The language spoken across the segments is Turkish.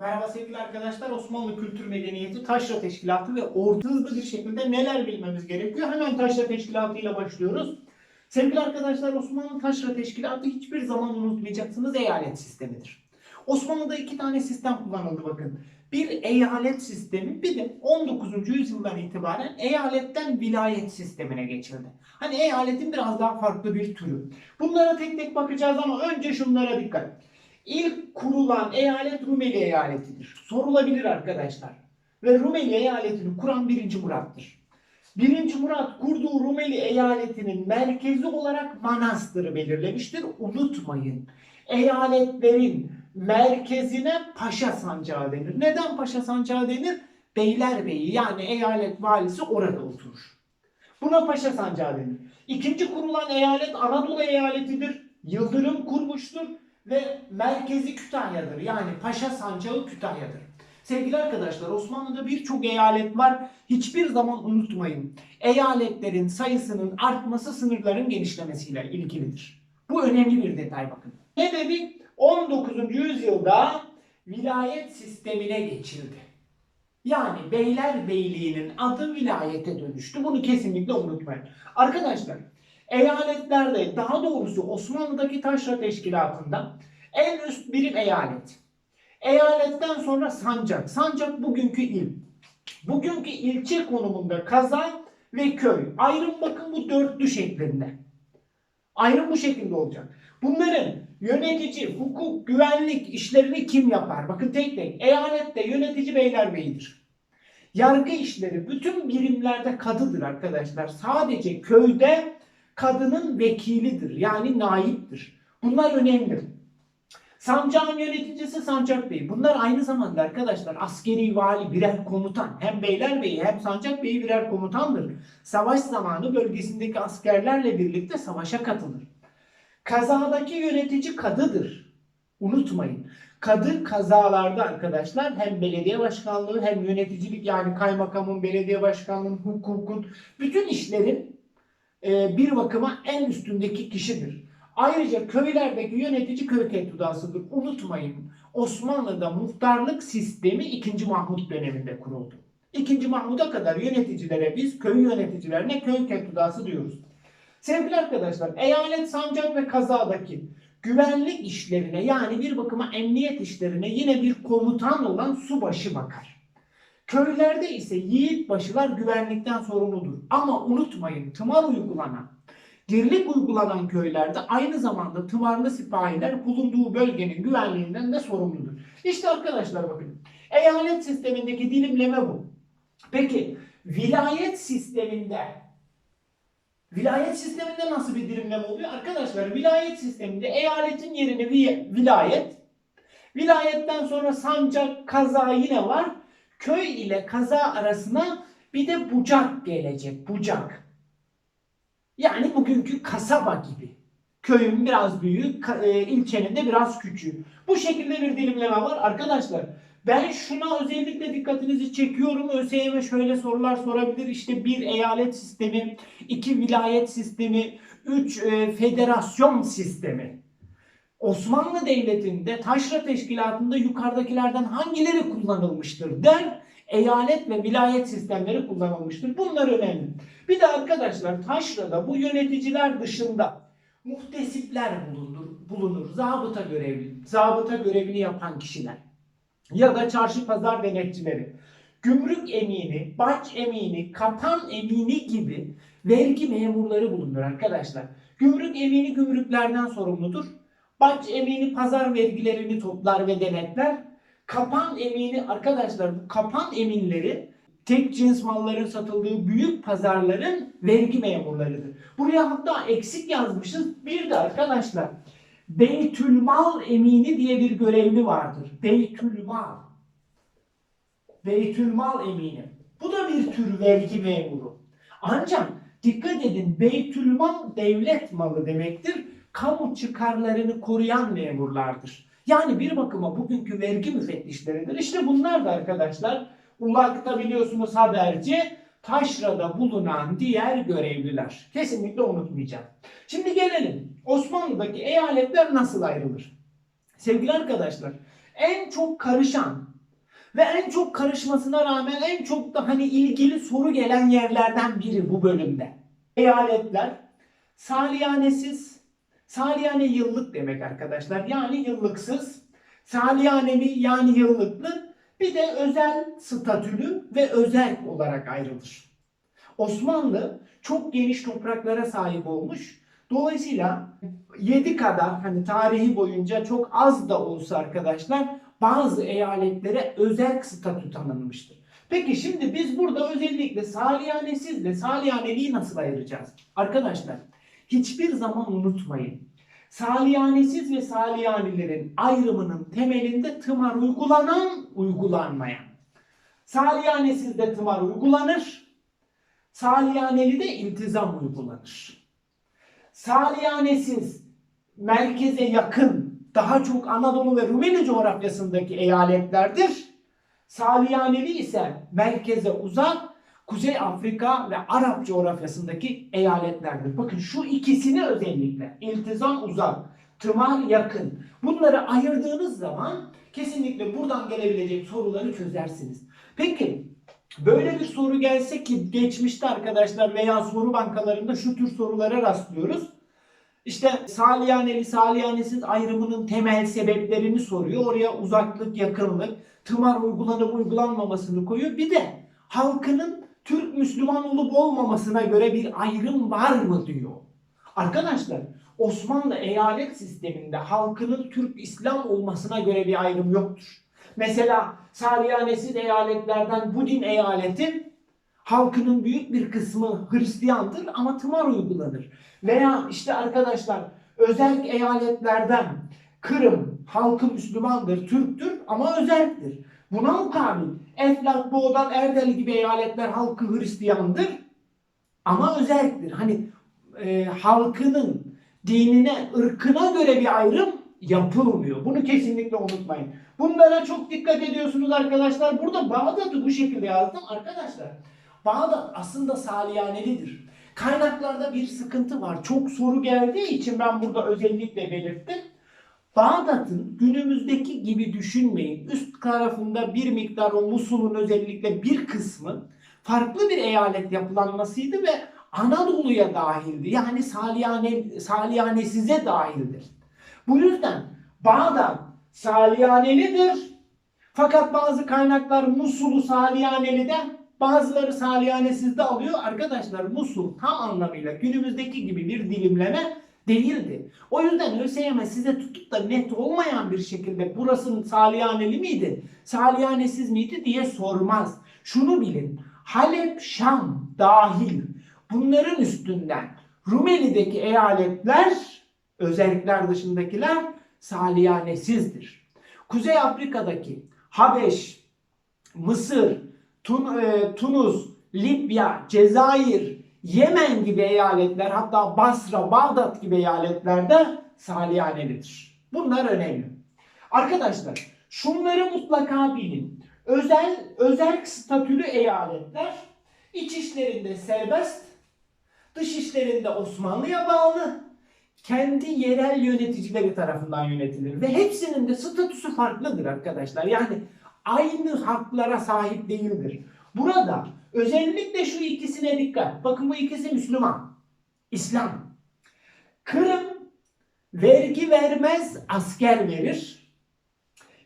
Merhaba sevgili arkadaşlar. Osmanlı Kültür Medeniyeti Taşra Teşkilatı ve orta hızlı bir şekilde neler bilmemiz gerekiyor? Hemen Taşra Teşkilatı ile başlıyoruz. Sevgili arkadaşlar Osmanlı Taşra Teşkilatı hiçbir zaman unutmayacaksınız eyalet sistemidir. Osmanlı'da iki tane sistem kullanıldı bakın. Bir eyalet sistemi bir de 19. yüzyıldan itibaren eyaletten vilayet sistemine geçildi. Hani eyaletin biraz daha farklı bir türü. Bunlara tek tek bakacağız ama önce şunlara dikkat. İlk kurulan eyalet Rumeli eyaletidir. Sorulabilir arkadaşlar. Ve Rumeli eyaletini kuran 1. Murat'tır. 1. Murat kurduğu Rumeli eyaletinin merkezi olarak Manastır'ı belirlemiştir. Unutmayın. Eyaletlerin merkezine Paşa Sancağı denir. Neden Paşa Sancağı denir? Beylerbeyi yani eyalet valisi orada oturur. Buna Paşa Sancağı denir. İkinci kurulan eyalet Anadolu eyaletidir. Yıldırım kurmuştur ve merkezi Kütahya'dır. Yani Paşa Sancağı Kütahya'dır. Sevgili arkadaşlar Osmanlı'da birçok eyalet var. Hiçbir zaman unutmayın. Eyaletlerin sayısının artması sınırların genişlemesiyle ilgilidir. Bu önemli bir detay bakın. Ne dedik? 19. yüzyılda vilayet sistemine geçildi. Yani Beylerbeyliğinin adı vilayete dönüştü. Bunu kesinlikle unutmayın. Arkadaşlar eyaletlerde daha doğrusu Osmanlı'daki taşra teşkilatında en üst birim eyalet. Eyaletten sonra sancak. Sancak bugünkü il. Bugünkü ilçe konumunda kaza ve köy. Ayrım bakın bu dörtlü şeklinde. Ayrım bu şekilde olacak. Bunların yönetici, hukuk, güvenlik işlerini kim yapar? Bakın tek tek. Eyalette yönetici beylerbeyidir. Yargı işleri bütün birimlerde kadıdır arkadaşlar. Sadece köyde kadının vekilidir. Yani naiptir. Bunlar önemli. Sancağın yöneticisi Sancak Bey. Bunlar aynı zamanda arkadaşlar askeri vali birer komutan. Hem Beylerbeyi hem Sancak Bey birer komutandır. Savaş zamanı bölgesindeki askerlerle birlikte savaşa katılır. Kazadaki yönetici kadıdır. Unutmayın. Kadı kazalarda arkadaşlar hem belediye başkanlığı hem yöneticilik yani kaymakamın, belediye başkanlığının, hukukun bütün işlerin e, bir bakıma en üstündeki kişidir. Ayrıca köylerdeki yönetici köy tehdudasıdır. Unutmayın Osmanlı'da muhtarlık sistemi 2. Mahmut döneminde kuruldu. 2. Mahmut'a kadar yöneticilere biz köy yöneticilerine köy tehdudası diyoruz. Sevgili arkadaşlar eyalet sancak ve kazadaki güvenlik işlerine yani bir bakıma emniyet işlerine yine bir komutan olan subaşı bakar. Köylerde ise yiğitbaşılar güvenlikten sorumludur. Ama unutmayın tımar uygulanan, dirlik uygulanan köylerde aynı zamanda tımarlı sipahiler bulunduğu bölgenin güvenliğinden de sorumludur. İşte arkadaşlar bakın eyalet sistemindeki dilimleme bu. Peki vilayet sisteminde Vilayet sisteminde nasıl bir dilimleme oluyor? Arkadaşlar vilayet sisteminde eyaletin yerini vi- vilayet, vilayetten sonra sancak, kaza yine var. Köy ile kaza arasına bir de bucak gelecek. Bucak. Yani bugünkü kasaba gibi. Köyün biraz büyüğü, e, ilçenin de biraz küçüğü. Bu şekilde bir dilimleme var. Arkadaşlar ben şuna özellikle dikkatinizi çekiyorum. ÖSYM şöyle sorular sorabilir. İşte bir eyalet sistemi, iki vilayet sistemi, üç e, federasyon sistemi. Osmanlı Devleti'nde taşra teşkilatında yukarıdakilerden hangileri kullanılmıştır der. Eyalet ve vilayet sistemleri kullanılmıştır. Bunlar önemli. Bir de arkadaşlar taşrada bu yöneticiler dışında muhtesipler bulunur, bulunur. Zabıta görevli, zabıta görevini yapan kişiler ya da çarşı pazar denetçileri, gümrük emini, baş emini, kapan emini gibi vergi memurları bulunur arkadaşlar. Gümrük emini gümrüklerden sorumludur. Baş emini pazar vergilerini toplar ve denetler. Kapan emini arkadaşlar bu kapan eminleri tek cins malların satıldığı büyük pazarların vergi memurlarıdır. Buraya hatta eksik yazmışız. Bir de arkadaşlar Beytülmal emini diye bir görevli vardır. Beytülmal. Beytülmal emini. Bu da bir tür vergi memuru. Ancak dikkat edin Beytülmal devlet malı demektir. Kamu çıkarlarını koruyan memurlardır. Yani bir bakıma bugünkü vergi müfettişleridir. İşte bunlar da arkadaşlar Ulak'ta biliyorsunuz haberci, taşrada bulunan diğer görevliler. Kesinlikle unutmayacağım. Şimdi gelelim. Osmanlı'daki eyaletler nasıl ayrılır? Sevgili arkadaşlar, en çok karışan Ve en çok karışmasına rağmen en çok da hani ilgili soru gelen yerlerden biri bu bölümde. Eyaletler saliyanesiz, saliyane yıllık demek arkadaşlar. Yani yıllıksız, saliyaneli yani yıllıklı bir de özel statülü ve özel olarak ayrılır. Osmanlı çok geniş topraklara sahip olmuş. Dolayısıyla 7 kadar hani tarihi boyunca çok az da olsa arkadaşlar bazı eyaletlere özel statü tanınmıştır. Peki şimdi biz burada özellikle saliyanesizle saliyaneliği nasıl ayıracağız? Arkadaşlar hiçbir zaman unutmayın. Saliyanesiz ve saliyanilerin ayrımının temelinde tımar uygulanan, uygulanmayan. Saliyanesizde tımar uygulanır, saliyaneli de iltizam uygulanır. Saliyanesiz, merkeze yakın, daha çok Anadolu ve Rumeli coğrafyasındaki eyaletlerdir. Saliyaneli ise merkeze uzak, Kuzey Afrika ve Arap coğrafyasındaki eyaletlerdir. Bakın şu ikisini özellikle iltizam uzak, tımar yakın. Bunları ayırdığınız zaman kesinlikle buradan gelebilecek soruları çözersiniz. Peki böyle bir soru gelse ki geçmişte arkadaşlar veya soru bankalarında şu tür sorulara rastlıyoruz. İşte saliyaneli saliyanesiz ayrımının temel sebeplerini soruyor. Oraya uzaklık, yakınlık, tımar uygulanıp uygulanmamasını koyuyor. Bir de halkının Türk Müslüman olup olmamasına göre bir ayrım var mı diyor. Arkadaşlar Osmanlı eyalet sisteminde halkının Türk İslam olmasına göre bir ayrım yoktur. Mesela Saliyanesiz eyaletlerden Budin eyaleti halkının büyük bir kısmı Hristiyandır ama tımar uygulanır. Veya işte arkadaşlar özel eyaletlerden Kırım halkı Müslümandır, Türktür ama özeldir. Buna mukabil Eflak, Boğdan, Erdel gibi eyaletler halkı Hristiyandır ama özeldir. Hani e, halkının dinine, ırkına göre bir ayrım yapılmıyor. Bunu kesinlikle unutmayın. Bunlara çok dikkat ediyorsunuz arkadaşlar. Burada Bağdat'ı bu şekilde yazdım arkadaşlar. Bağdat aslında saliyanelidir. Kaynaklarda bir sıkıntı var. Çok soru geldiği için ben burada özellikle belirttim. Bağdat'ın günümüzdeki gibi düşünmeyin. Üst tarafında bir miktar o Musul'un özellikle bir kısmı farklı bir eyalet yapılanmasıydı ve Anadolu'ya dahildi. Yani Salihane, Salihanesize dahildir. Bu yüzden Bağdat Salihanelidir. Fakat bazı kaynaklar Musul'u Salihaneli de bazıları Salihanesiz de alıyor. Arkadaşlar Musul tam anlamıyla günümüzdeki gibi bir dilimleme değildi. O yüzden ÖSYM size tutup da net olmayan bir şekilde burası Salihaneli miydi, Salihanesiz miydi diye sormaz. Şunu bilin. Halep, Şam dahil bunların üstünden Rumeli'deki eyaletler özellikler dışındakiler Salihanesizdir. Kuzey Afrika'daki Habeş, Mısır, Tun, e, Tunus, Libya, Cezayir, Yemen gibi eyaletler hatta Basra, Bağdat gibi eyaletlerde Salihanelidir. Bunlar önemli. Arkadaşlar şunları mutlaka bilin. Özel özel statülü eyaletler iç işlerinde serbest, dış işlerinde Osmanlı'ya bağlı, kendi yerel yöneticileri tarafından yönetilir ve hepsinin de statüsü farklıdır arkadaşlar. Yani aynı haklara sahip değildir. Burada özellikle şu ikisine dikkat. Bakın bu ikisi Müslüman. İslam. Kırım vergi vermez, asker verir.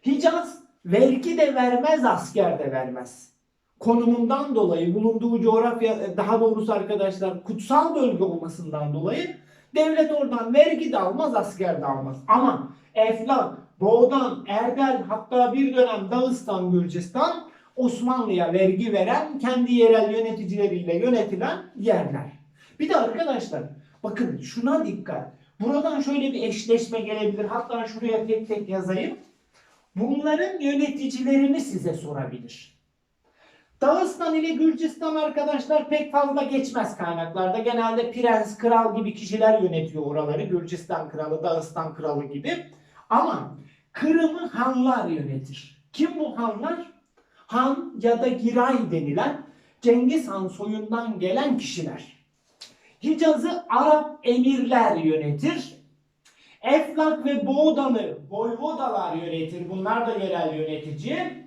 Hicaz vergi de vermez, asker de vermez. Konumundan dolayı bulunduğu coğrafya daha doğrusu arkadaşlar kutsal bölge olmasından dolayı devlet oradan vergi de almaz, asker de almaz. Ama Eflak, Boğdan, Erdel hatta bir dönem Dağıstan, Gürcistan Osmanlı'ya vergi veren, kendi yerel yöneticileriyle yönetilen yerler. Bir de arkadaşlar bakın şuna dikkat. Buradan şöyle bir eşleşme gelebilir. Hatta şuraya tek tek yazayım. Bunların yöneticilerini size sorabilir. Dağıstan ile Gürcistan arkadaşlar pek fazla geçmez kaynaklarda. Genelde prens, kral gibi kişiler yönetiyor oraları. Gürcistan kralı, Dağıstan kralı gibi. Ama Kırım'ı hanlar yönetir. Kim bu hanlar? Han ya da Giray denilen Cengiz Han soyundan gelen kişiler. Hicaz'ı Arap emirler yönetir. Eflak ve Boğdan'ı Voyvodalar yönetir. Bunlar da yerel yönetici.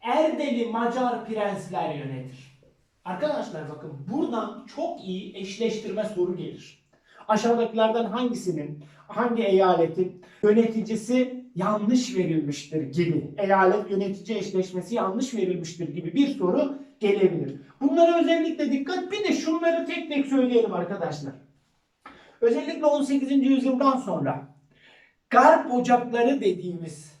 Erdeli Macar prensler yönetir. Arkadaşlar bakın buradan çok iyi eşleştirme soru gelir. Aşağıdakilerden hangisinin, hangi eyaletin yöneticisi yanlış verilmiştir gibi, eyalet yönetici eşleşmesi yanlış verilmiştir gibi bir soru gelebilir. Bunlara özellikle dikkat. Bir de şunları tek tek söyleyelim arkadaşlar. Özellikle 18. yüzyıldan sonra Garp ocakları dediğimiz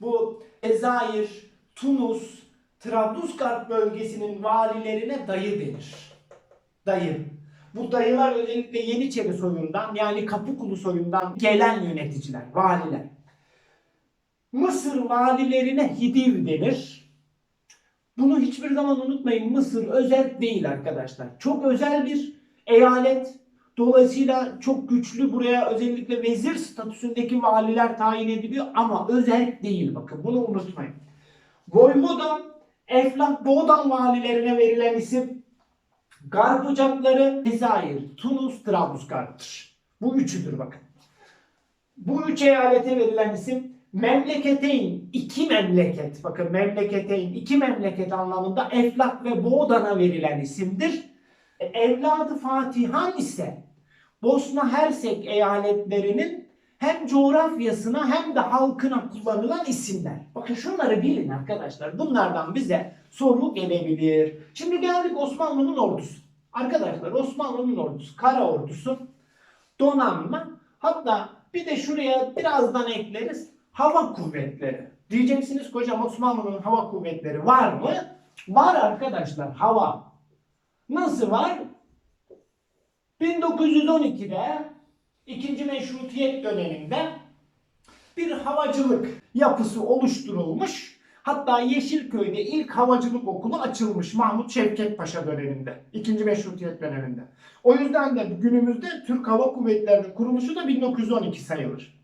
bu Cezayir, Tunus, Trablusgarp bölgesinin valilerine dayı denir. Dayı. Bu dayılar özellikle Yeniçeri soyundan yani Kapıkulu soyundan gelen yöneticiler, valiler. Mısır valilerine Hidiv denir. Bunu hiçbir zaman unutmayın. Mısır özel değil arkadaşlar. Çok özel bir eyalet. Dolayısıyla çok güçlü buraya özellikle vezir statüsündeki valiler tayin ediliyor ama özel değil bakın bunu unutmayın. Voyvoda Eflak Boğdan valilerine verilen isim Garp ocakları Cezayir, Tunus, Trablusgarp'tır. Bu üçüdür bakın. Bu üç eyalete verilen isim memleketeyn, iki memleket. Bakın memleketeyn, iki memleket anlamında Eflak ve Boğdan'a verilen isimdir. E, Evladı Fatihan ise Bosna Hersek eyaletlerinin hem coğrafyasına hem de halkına kullanılan isimler. Bakın şunları bilin arkadaşlar. Bunlardan bize soru gelebilir. Şimdi geldik Osmanlı'nın ordusu. Arkadaşlar Osmanlı'nın ordusu, kara ordusu, donanma, hatta bir de şuraya birazdan ekleriz hava kuvvetleri. Diyeceksiniz hocam Osmanlı'nın hava kuvvetleri var mı? Var arkadaşlar hava. Nasıl var? 1912'de ikinci meşrutiyet döneminde bir havacılık yapısı oluşturulmuş. Hatta Yeşilköy'de ilk havacılık okulu açılmış Mahmut Şevket Paşa döneminde. ikinci meşrutiyet döneminde. O yüzden de günümüzde Türk Hava Kuvvetleri'nin kuruluşu da 1912 sayılır.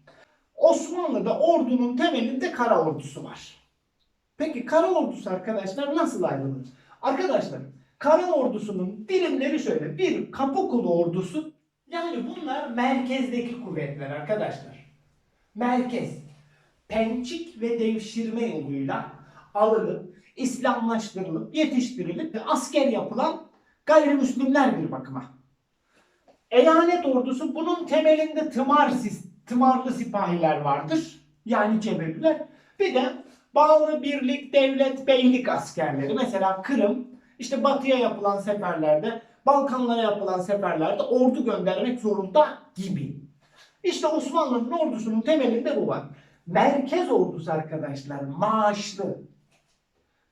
Osmanlı'da ordunun temelinde kara ordusu var. Peki kara ordusu arkadaşlar nasıl ayrılır? Arkadaşlar kara ordusunun dilimleri şöyle. Bir Kapıkulu ordusu yani bunlar merkezdeki kuvvetler arkadaşlar. Merkez. Pençik ve devşirme yoluyla alınıp, İslamlaştırılıp, yetiştirilip asker yapılan gayrimüslimler bir bakıma. Eyalet ordusu bunun temelinde tımar, sis- tımarlı sipahiler vardır. Yani Cebeliler. Bir de bağlı birlik, devlet, beylik askerleri. Mesela Kırım, işte batıya yapılan seferlerde, Balkanlara yapılan seferlerde ordu göndermek zorunda gibi. İşte Osmanlı'nın ordusunun temelinde bu var. Merkez ordusu arkadaşlar maaşlı.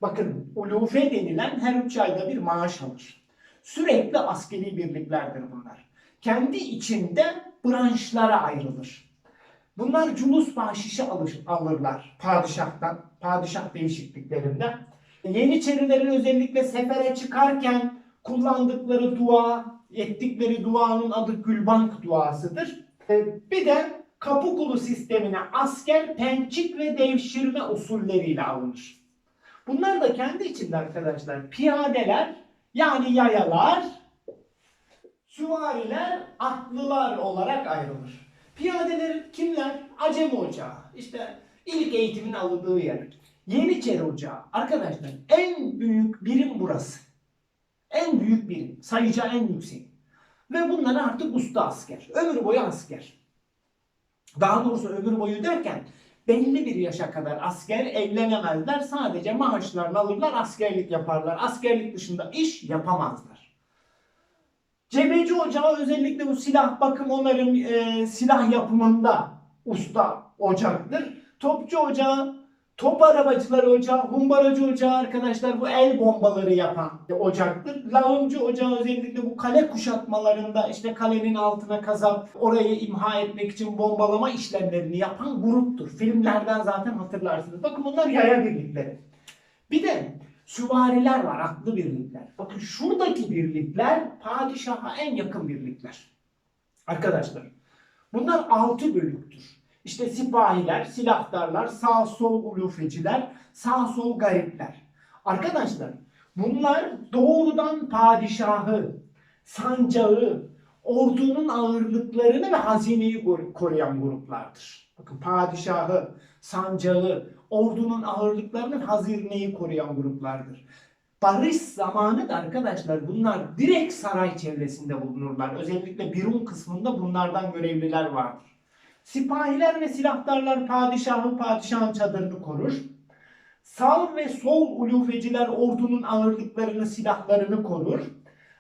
Bakın ulufe denilen her üç ayda bir maaş alır. Sürekli askeri birliklerdir bunlar. Kendi içinde branşlara ayrılır. Bunlar culus bahşişi alır, alırlar padişahtan, padişah değişikliklerinde. Yeniçerilerin özellikle sefere çıkarken kullandıkları dua, ettikleri duanın adı Gülbank duasıdır. Ee, Bir de Kapıkulu sistemine asker pençik ve devşirme usulleriyle alınır. Bunlar da kendi içinde arkadaşlar piyadeler yani yayalar, süvariler, atlılar olarak ayrılır. Piyadeler kimler? Acemi Ocağı. İşte ilk eğitimin alındığı yer. Yeniçeri Ocağı. Arkadaşlar en büyük birim burası. En büyük birim. Sayıca en yüksek. Ve bunlar artık usta asker. Ömür boyu asker. Daha doğrusu ömür boyu derken belli bir yaşa kadar asker evlenemezler. Sadece maaşlarını alırlar, askerlik yaparlar. Askerlik dışında iş yapamazlar. Cebeci Ocağı özellikle bu silah bakım onların e, silah yapımında usta ocaktır. Topçu Ocağı, top arabacıları ocağı, humbaracı ocağı arkadaşlar bu el bombaları yapan ocaktır. Lağımcı Ocağı özellikle bu kale kuşatmalarında işte kalenin altına kazap orayı imha etmek için bombalama işlemlerini yapan gruptur. Filmlerden zaten hatırlarsınız. Bakın bunlar yaya birlikleri. Bir de süvariler var, atlı birlikler. Bakın şuradaki birlikler padişaha en yakın birlikler. Arkadaşlar bunlar altı bölüktür. İşte sipahiler, silahtarlar, sağ sol ulufeciler, sağ sol garipler. Arkadaşlar bunlar doğrudan padişahı, sancağı, ordunun ağırlıklarını ve hazineyi koru- koruyan gruplardır. Bakın padişahı, sancağı, ordunun ağırlıklarının hazineyi koruyan gruplardır. Barış zamanı da arkadaşlar bunlar direkt saray çevresinde bulunurlar. Özellikle Birun kısmında bunlardan görevliler vardır. Sipahiler ve silahtarlar padişahın padişahın çadırını korur. Sağ ve sol ulufeciler ordunun ağırlıklarını, silahlarını korur.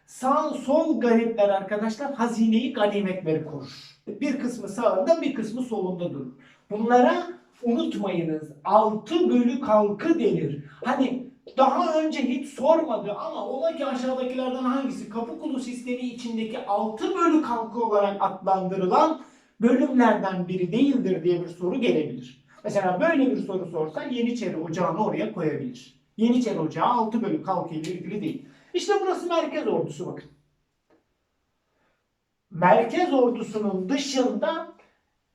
Sağ sol garipler arkadaşlar hazineyi, ganimetleri korur. Bir kısmı sağında, bir kısmı solunda durur. Bunlara unutmayınız altı bölük halkı denir. Hani daha önce hiç sormadı ama ola ki aşağıdakilerden hangisi Kapıkulu sistemi içindeki altı bölük halkı olarak adlandırılan bölümlerden biri değildir diye bir soru gelebilir. Mesela böyle bir soru sorsa Yeniçeri Ocağı'nı oraya koyabilir. Yeniçeri Ocağı altı bölük halkı ile ilgili değil. İşte burası merkez ordusu bakın. Merkez ordusunun dışında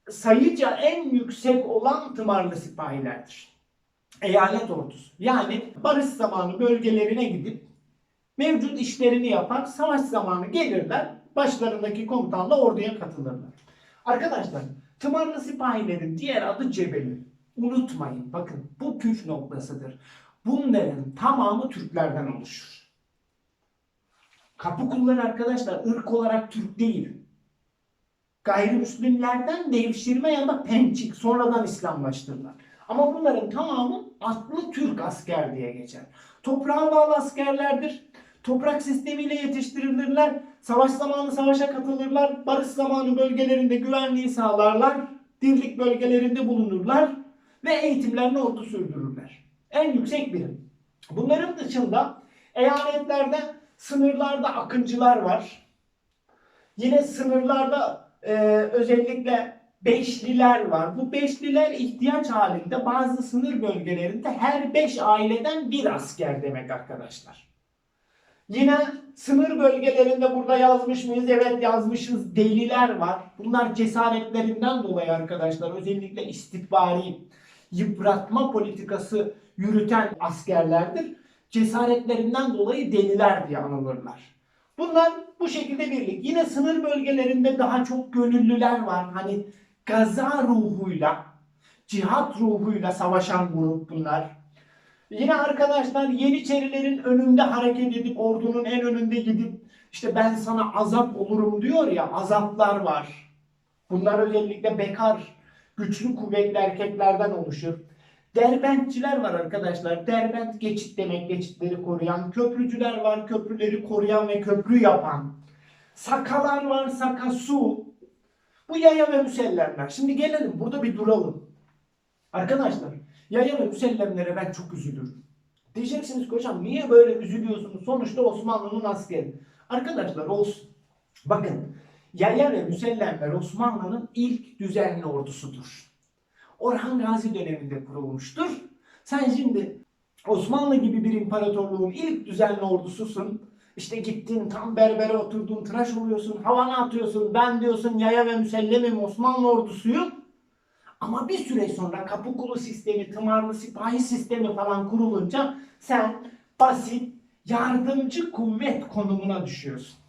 sayıca en yüksek olan tımarlı sipahilerdir. Eyalet ordusu. Yani barış zamanı bölgelerine gidip mevcut işlerini yapar, savaş zamanı gelirler, başlarındaki komutanla orduya katılırlar. Arkadaşlar, tımarlı sipahilerin diğer adı Cebeli. Unutmayın, bakın bu püf noktasıdır. Bunların tamamı Türklerden oluşur. Kapıkullar arkadaşlar ırk olarak Türk değil. Gayrimüslimlerden devşirme ya da pençik sonradan İslamlaştırdılar. Ama bunların tamamı atlı Türk asker diye geçer. Toprağa bağlı askerlerdir. Toprak sistemiyle yetiştirilirler. Savaş zamanı savaşa katılırlar. Barış zamanı bölgelerinde güvenliği sağlarlar. Dirlik bölgelerinde bulunurlar. Ve eğitimlerini ordu sürdürürler. En yüksek birim. Bunların dışında eyaletlerde sınırlarda akıncılar var. Yine sınırlarda e, özellikle beşliler var. Bu beşliler ihtiyaç halinde bazı sınır bölgelerinde her beş aileden bir asker demek arkadaşlar. Yine sınır bölgelerinde burada yazmış mıyız? Evet yazmışız. Deliler var. Bunlar cesaretlerinden dolayı arkadaşlar özellikle istikbari yıpratma politikası yürüten askerlerdir. Cesaretlerinden dolayı deliler diye anılırlar. Bunlar bu şekilde birlik. Yine sınır bölgelerinde daha çok gönüllüler var. Hani gaza ruhuyla, cihat ruhuyla savaşan grup bunlar. Yine arkadaşlar Yeniçerilerin önünde hareket edip ordunun en önünde gidip işte ben sana azap olurum diyor ya azaplar var. Bunlar özellikle bekar, güçlü kuvvetli erkeklerden oluşur. Derbentçiler var arkadaşlar. Derbent geçit demek geçitleri koruyan. Köprücüler var köprüleri koruyan ve köprü yapan. Sakalar var sakasu. Bu yaya ve müsellemler. Şimdi gelelim burada bir duralım. Arkadaşlar yaya ve müsellemlere ben çok üzülürüm. Diyeceksiniz ki hocam niye böyle üzülüyorsunuz? Sonuçta Osmanlı'nın askeri. Arkadaşlar olsun. Bakın yaya ve müsellemler Osmanlı'nın ilk düzenli ordusudur. Orhan Gazi döneminde kurulmuştur. Sen şimdi Osmanlı gibi bir imparatorluğun ilk düzenli ordususun. İşte gittin tam berbere oturdun tıraş oluyorsun havana atıyorsun ben diyorsun yaya ve müsellemim Osmanlı ordusuyum. Ama bir süre sonra Kapıkulu sistemi, tımarlı sipahi sistemi falan kurulunca sen basit yardımcı kuvvet konumuna düşüyorsun.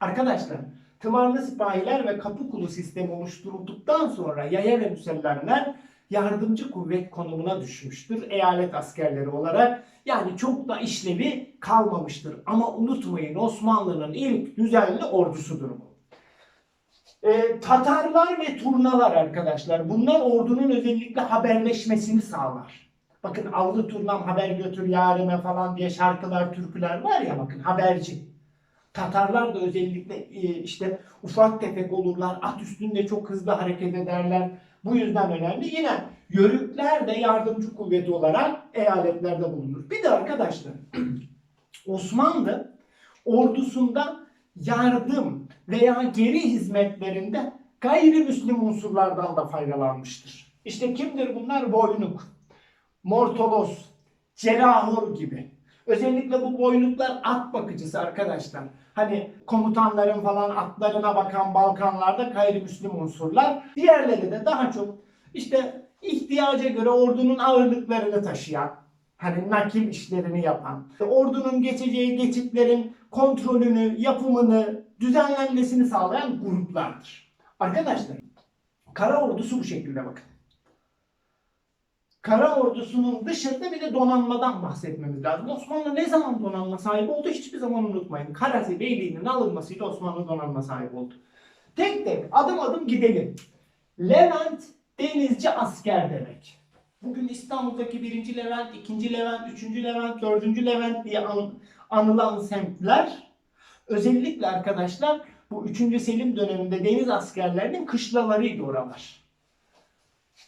Arkadaşlar tımarlı sipahiler ve Kapıkulu sistemi oluşturulduktan sonra yaya ve müsellemler yardımcı kuvvet konumuna düşmüştür eyalet askerleri olarak. Yani çok da işlevi kalmamıştır. Ama unutmayın Osmanlı'nın ilk düzenli ordusudur bu. Ee, Tatarlar ve turnalar arkadaşlar. Bunlar ordunun özellikle haberleşmesini sağlar. Bakın allı turnam haber götür yarime falan diye şarkılar, türküler var ya bakın haberci. Tatarlar da özellikle e, işte ufak tefek olurlar. At üstünde çok hızlı hareket ederler. Bu yüzden önemli. Yine yörükler de yardımcı kuvveti olarak eyaletlerde bulunur. Bir de arkadaşlar Osmanlı ordusunda yardım veya geri hizmetlerinde gayrimüslim unsurlardan da faydalanmıştır. İşte kimdir bunlar? Boynuk, Mortolos, Celahor gibi. Özellikle bu boynuklar at bakıcısı arkadaşlar. Hani komutanların falan atlarına bakan Balkanlarda gayrimüslim unsurlar. Diğerleri de daha çok işte ihtiyaca göre ordunun ağırlıklarını taşıyan, hani nakil işlerini yapan, ordunun geçeceği geçitlerin kontrolünü, yapımını, düzenlenmesini sağlayan gruplardır. Arkadaşlar Kara ordusu bu şekilde bakın. Kara ordusunun dışında bir de donanmadan bahsetmemiz lazım. Osmanlı ne zaman donanma sahibi oldu hiçbir zaman unutmayın. Karazi Beyliği'nin alınmasıyla Osmanlı donanma sahibi oldu. Tek tek adım adım gidelim. Levent denizci asker demek. Bugün İstanbul'daki 1. Levent, 2. Levent, 3. Levent, 4. Levent diye an- anılan semtler özellikle arkadaşlar bu 3. Selim döneminde deniz askerlerinin kışlalarıydı oralar.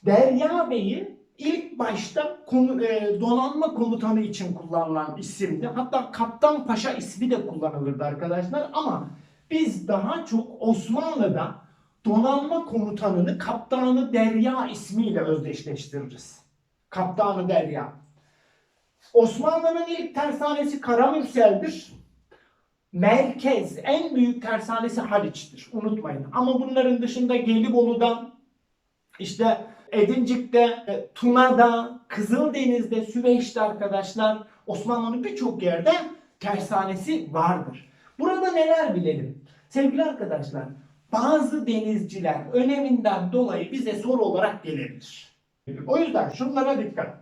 Derya Bey'i ilk başta konu- e, donanma komutanı için kullanılan isimdi. Hatta Kaptan Paşa ismi de kullanılırdı arkadaşlar ama biz daha çok Osmanlı'da donanma komutanını Kaptanı Derya ismiyle özdeşleştiririz. Kaptanı Derya. Osmanlı'nın ilk tersanesi Karamürsel'dir. Merkez, en büyük tersanesi Haliç'tir. Unutmayın. Ama bunların dışında Gelibolu'da, işte Edincik'te, e, Tuna'da, Kızıldeniz'de, Süveyş'te arkadaşlar Osmanlı'nın birçok yerde tersanesi vardır. Burada neler bilelim? Sevgili arkadaşlar, bazı denizciler öneminden dolayı bize soru olarak gelebilir. O yüzden şunlara dikkat.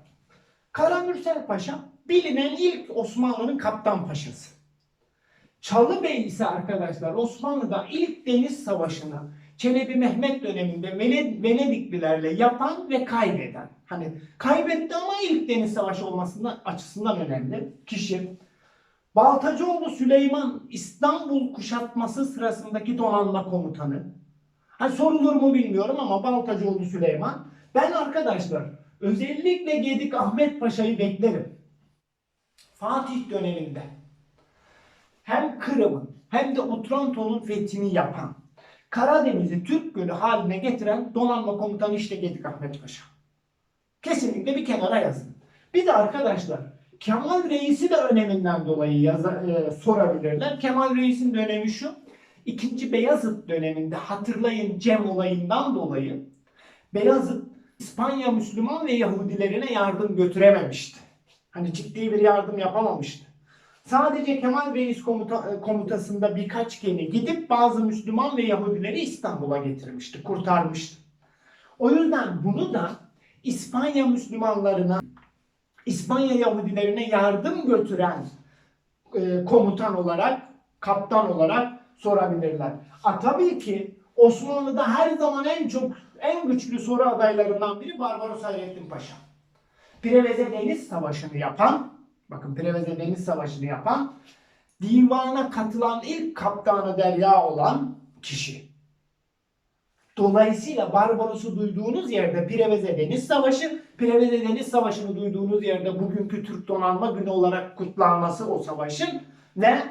Karamürsel Paşa bilinen ilk Osmanlı'nın kaptan paşası. Çalı Bey ise arkadaşlar Osmanlı'da ilk deniz savaşını Çelebi Mehmet döneminde Vene- Venediklilerle yapan ve kaybeden. Hani kaybetti ama ilk deniz savaşı olmasından açısından önemli kişi. Baltacıoğlu Süleyman İstanbul kuşatması sırasındaki donanma komutanı. Hani sorulur mu bilmiyorum ama Baltacıoğlu Süleyman. Ben arkadaşlar özellikle Gedik Ahmet Paşa'yı beklerim. Fatih döneminde hem Kırım'ın hem de Otranto'nun fethini yapan, Karadeniz'i Türk Gölü haline getiren donanma komutanı işte Gedik Ahmet Paşa. Kesinlikle bir kenara yazın. Bir de arkadaşlar Kemal Reis'i de öneminden dolayı yaza, e, sorabilirler. Kemal Reis'in de önemi şu. İkinci Beyazıt döneminde hatırlayın Cem olayından dolayı Beyazıt İspanya Müslüman ve Yahudilerine yardım götürememişti. Hani ciddi bir yardım yapamamıştı. Sadece Kemal Reis komuta, e, komutasında birkaç gemi gidip bazı Müslüman ve Yahudileri İstanbul'a getirmişti, kurtarmıştı. O yüzden bunu da İspanya Müslümanlarına, İspanya Yahudilerine yardım götüren e, komutan olarak, kaptan olarak sorabilirler. A tabii ki Osmanlı'da her zaman en çok, en güçlü soru adaylarından biri Barbaros Hayrettin Paşa. Preveze Deniz Savaşı'nı yapan, bakın Preveze Deniz Savaşı'nı yapan, divana katılan ilk kaptanı derya olan kişi. Dolayısıyla Barbaros'u duyduğunuz yerde Preveze Deniz Savaşı, Preveze Deniz Savaşı'nı duyduğunuz yerde bugünkü Türk Donanma Günü olarak kutlanması o savaşın ve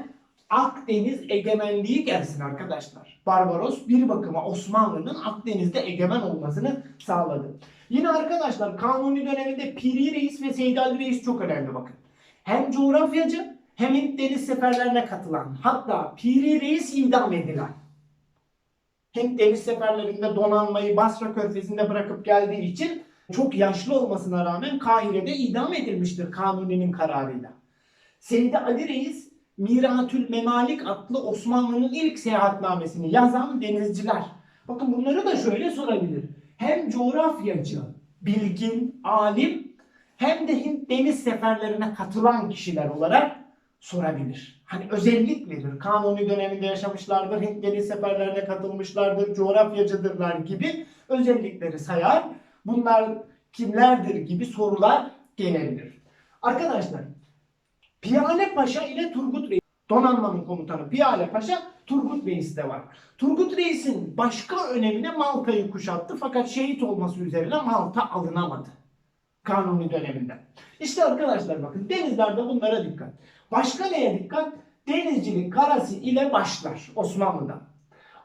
Akdeniz egemenliği gelsin arkadaşlar. Barbaros bir bakıma Osmanlı'nın Akdeniz'de egemen olmasını sağladı. Yine arkadaşlar Kanuni döneminde Piri Reis ve Seyid Ali Reis çok önemli bakın. Hem coğrafyacı hem Hint deniz seferlerine katılan hatta Piri Reis idam edilen. Hint deniz seferlerinde donanmayı Basra körfezinde bırakıp geldiği için çok yaşlı olmasına rağmen Kahire'de idam edilmiştir Kanuni'nin kararıyla. Seyyid Ali Reis Miratül Memalik adlı Osmanlı'nın ilk seyahatnamesini yazan denizciler. Bakın bunları da şöyle sorabilir. Hem coğrafyacı, bilgin, alim hem de Hint deniz seferlerine katılan kişiler olarak sorabilir. Hani özellik verir. Kanuni döneminde yaşamışlardır, Hint deniz seferlerine katılmışlardır, coğrafyacıdırlar gibi özellikleri sayar. Bunlar kimlerdir gibi sorular gelebilir. Arkadaşlar Piyale Paşa ile Turgut Reis. Donanmanın komutanı Piyale Paşa Turgut Reis de var. Turgut Reis'in başka önemine Malta'yı kuşattı fakat şehit olması üzerine Malta alınamadı. Kanuni döneminde. İşte arkadaşlar bakın denizlerde bunlara dikkat. Başka neye dikkat? Denizcilik karası ile başlar Osmanlı'da.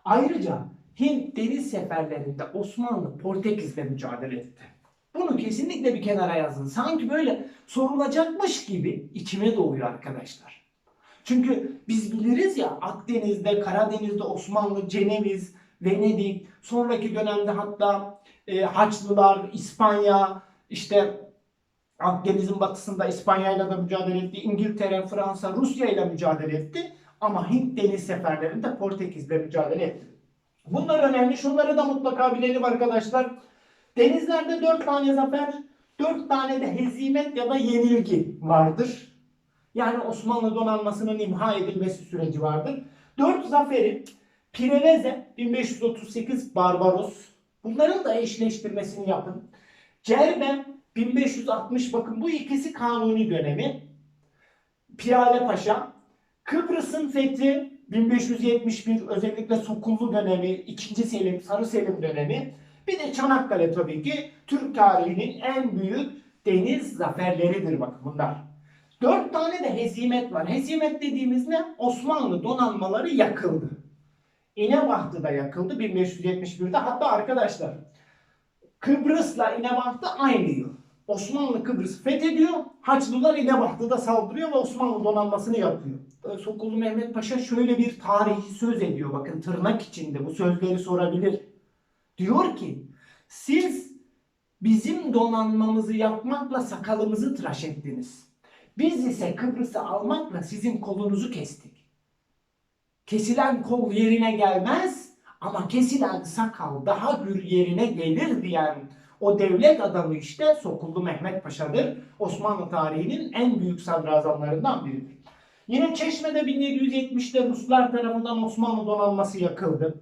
Ayrıca Hint deniz seferlerinde Osmanlı Portekiz'le mücadele etti. Bunu kesinlikle bir kenara yazın. Sanki böyle sorulacakmış gibi içime doğuyor arkadaşlar. Çünkü biz biliriz ya Akdeniz'de, Karadeniz'de Osmanlı, Ceneviz, Venedik, sonraki dönemde hatta e, Haçlılar, İspanya, işte Akdeniz'in batısında İspanya ile de mücadele etti. İngiltere, Fransa, Rusya ile mücadele etti. Ama Hint deniz seferlerinde Portekiz'le mücadele etti. Bunlar önemli. Şunları da mutlaka bilelim arkadaşlar. Denizlerde 4 tane zafer, 4 tane de hezimet ya da yenilgi vardır. Yani Osmanlı donanmasının imha edilmesi süreci vardır. 4 zaferi Preveze 1538 Barbaros. Bunların da eşleştirmesini yapın. Cerben 1560 bakın bu ikisi kanuni dönemi. Piyale Paşa. Kıbrıs'ın fethi 1571 özellikle Sokullu dönemi, 2. Selim, Sarı Selim dönemi. Bir de Çanakkale tabii ki Türk tarihinin en büyük deniz zaferleridir bakın bunlar. Dört tane de hezimet var. Hezimet dediğimiz ne? Osmanlı donanmaları yakıldı. İnebahtı da yakıldı 1571'de. Hatta arkadaşlar Kıbrıs'la İnebahtı aynı yıl. Osmanlı Kıbrıs fethediyor. Haçlılar İnebahtı'da saldırıyor ve Osmanlı donanmasını yapıyor. Sokullu Mehmet Paşa şöyle bir tarihi söz ediyor. Bakın tırnak içinde bu sözleri sorabilir. Diyor ki siz bizim donanmamızı yapmakla sakalımızı tıraş ettiniz. Biz ise Kıbrıs'ı almakla sizin kolunuzu kestik. Kesilen kol yerine gelmez ama kesilen sakal daha gür yerine gelir diyen o devlet adamı işte Sokullu Mehmet Paşa'dır. Osmanlı tarihinin en büyük sadrazamlarından biridir. Yine Çeşme'de 1770'te Ruslar tarafından Osmanlı donanması yakıldı.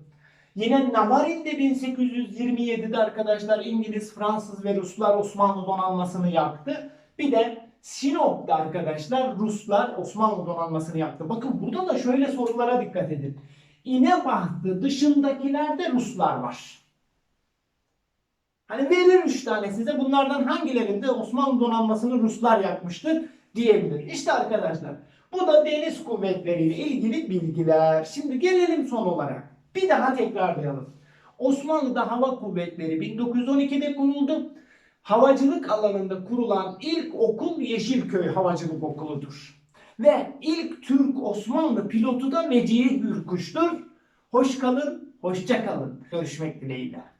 Yine Navarin'de 1827'de arkadaşlar İngiliz, Fransız ve Ruslar Osmanlı donanmasını yaktı. Bir de Sinop'ta arkadaşlar Ruslar Osmanlı donanmasını yaktı. Bakın burada da şöyle sorulara dikkat edin. İnebahtı dışındakilerde Ruslar var. Hani verir üç tane size bunlardan hangilerinde Osmanlı donanmasını Ruslar yakmıştır diyebilir. İşte arkadaşlar bu da deniz kuvvetleriyle ilgili bilgiler. Şimdi gelelim son olarak. Bir daha tekrarlayalım. Osmanlı'da hava kuvvetleri 1912'de kuruldu. Havacılık alanında kurulan ilk okul Yeşilköy Havacılık Okulu'dur. Ve ilk Türk Osmanlı pilotu da Mecihi Hürkuş'tur. Hoş kalın, hoşça kalın. Görüşmek dileğiyle.